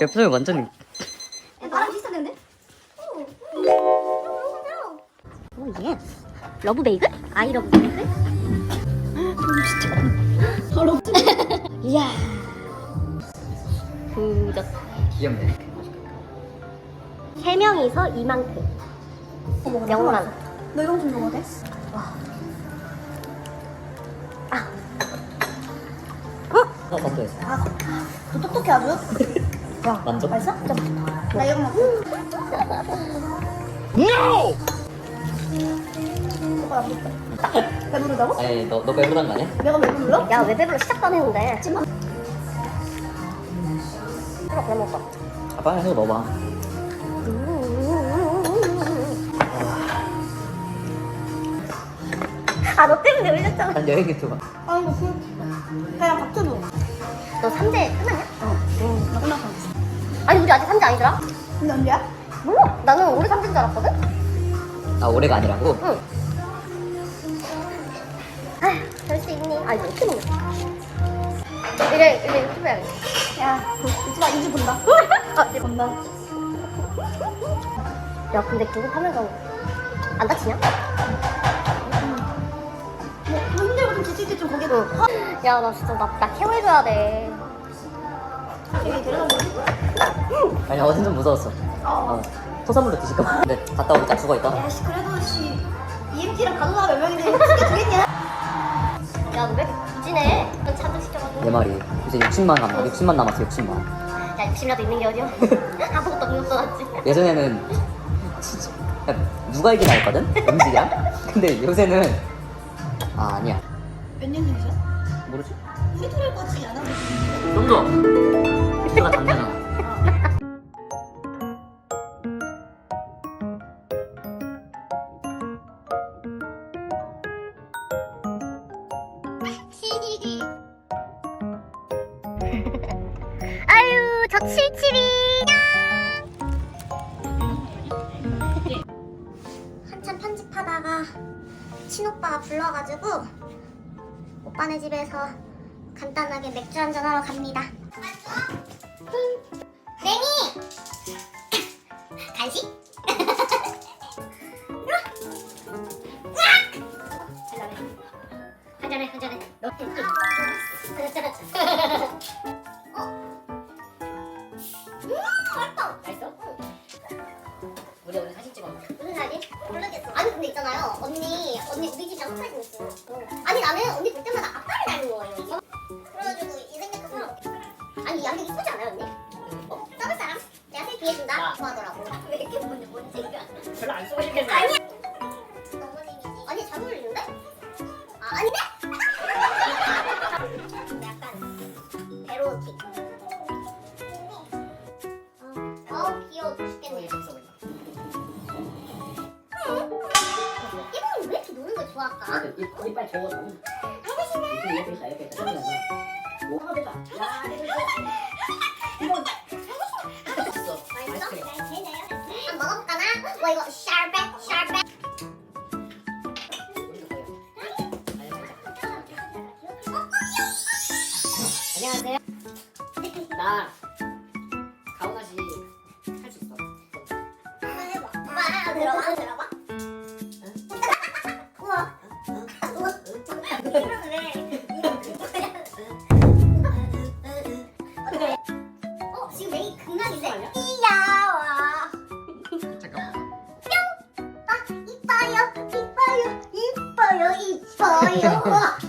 엽서에 완전 나랑 비슷한데? 오 예스. 러브 베이글? 아이 러브 베이글? 이야. 부적. 귀엽네. 세 명이서 이만큼. 명란. 너 이거 좀 먹어도 돼? 어, 검도했어. 너 똑똑해 아주? 만족? 맛있어? 나 이거 먹고 배부르다고? 아니, 너, 너 배부른 거 아니야? 내가 왜 불러? 야, 왜 배불러 시작도 안 했는데. 찜만 그래, 그래 먹어. 아빠랑 해서 먹어봐. 아, 너 때문에 울렸잖아. 한 여행 유튜버. 아니 뭐 그... 그냥 거너 3대 끝났냐? 응, 나 끝났어 우리 아직 3대 아니더라? 근데 언제야? 몰라. 나는 올해 3대인 줄 알았거든? 아, 올해가 아니라고? 응. 아휴, 될수 있니? 아, 이거 어떻게 먹냐? 이래, 이래 유튜브 해야겠다. 야 유튜브 2주 본다 아, 이제 본다 야, 근데 구급하면서 안 다치냐? 뭐 힘들고 좀 지칠 때좀 거기 응. 야, 나 진짜, 나, 나 케어해줘야 돼. 아니, 어제 좀 무서웠어. 어. 토사물로 드실까봐. 근데 갔다 오니까 죽어 있다. 야씨 그래도 씨 EMT랑 간호사 몇 명인데 시계 주겠냐? 야, 너왜 이렇게 부진해? 넌 잔뜩 시켜가지고. 내 말이. 이제 60만 남아. 60만 남았어, 60만. 야, 60이라도 있는 게 어디야? 아무것도 없는 거 같지? 예전에는 진짜 그냥 누가 이기나 했거든? 음식이랑? 근데 요새는 아 아니야 몇년 전이죠? 모르지? 휘두를 거지 안 하고 좀더 내 가 당잖아 아유, 저 칠칠이. 한참 편집하다가 친오빠가 불러가지고 오빠네 집에서 간단하게 맥주 한잔 하러 갑니다. 한잔해, 한잔해. 너 어? 음, 맛있다. 맛있어? 우리 오늘 사진 찍어 무슨 사진? 모르겠어. 아니 근데 있잖아요. 언니, 언니 우리 집이랑 똑같이 생겼어. 아니 나는 언니 볼 때마다 아빠를 닮은 거예요. 그래가지고 이 생각한 사람 없겠어. 아니 양력 이쁘지 않아요 언니? 어? 써볼 사람? 내가 셀 비해준다. 좋아하더라고. 왜 이렇게 뭔지. 별로 안 쓰고 싶겠네 아니야. 어 귀여워 죽겠네. 이분이 왜 이렇게 노는 걸 좋아할까? 이빨 저거 이렇게 이렇게 있다 이렇게 있다 뭐 하나 됐다 야 이거 맛있어? 한번 먹어볼까나? 와 이거 샤베 샤베 안녕하세요. 나 들어봐 들어봐. 우와 우와. 이러네 어 지금 메이 극락인데? 이야와. 잠깐만. 아 이뻐요 이뻐요 이뻐요 이뻐요